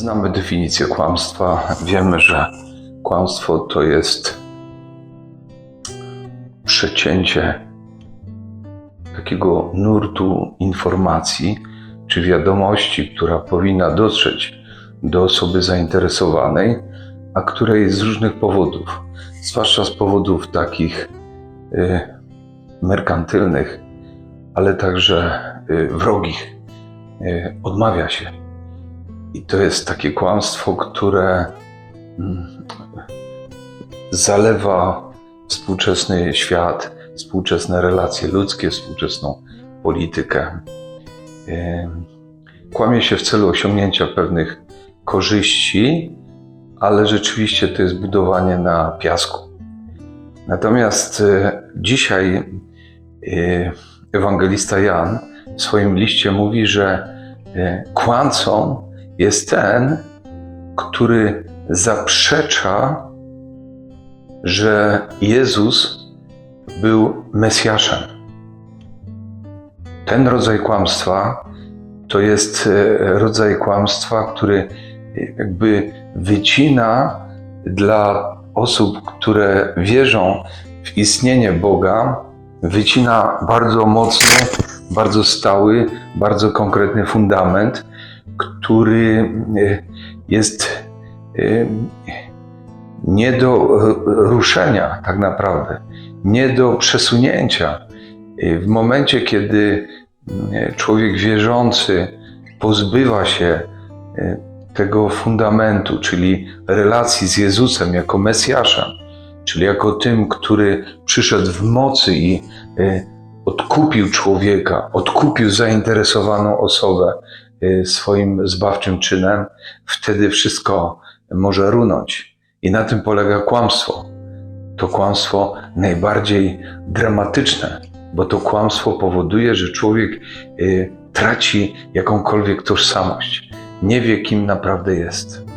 Znamy definicję kłamstwa. Wiemy, że kłamstwo to jest przecięcie takiego nurtu informacji czy wiadomości, która powinna dotrzeć do osoby zainteresowanej, a której z różnych powodów, zwłaszcza z powodów takich y, merkantylnych, ale także y, wrogich, y, odmawia się. I to jest takie kłamstwo, które mm, zalewa współczesny świat, współczesne relacje ludzkie, współczesną politykę. Kłamie się w celu osiągnięcia pewnych korzyści, ale rzeczywiście to jest budowanie na piasku. Natomiast y, dzisiaj y, ewangelista Jan w swoim liście mówi, że y, kłamcą jest ten, który zaprzecza, że Jezus był Mesjaszem. Ten rodzaj kłamstwa to jest e, rodzaj kłamstwa, który jakby wycina dla osób, które wierzą w istnienie Boga, wycina bardzo mocny, bardzo stały, bardzo konkretny fundament, który e, jest e, nie do ruszenia tak naprawdę, nie do przesunięcia. W momencie, kiedy człowiek wierzący pozbywa się e, tego fundamentu, czyli relacji z Jezusem jako Mesjaszem, czyli jako tym, który przyszedł w mocy i e, odkupił człowieka, odkupił zainteresowaną osobę e, swoim zbawczym czynem, wtedy wszystko może runąć. I na tym polega kłamstwo. To kłamstwo najbardziej dramatyczne, bo to kłamstwo powoduje, że człowiek y, traci jakąkolwiek tożsamość. Nie wie, kim naprawdę jest.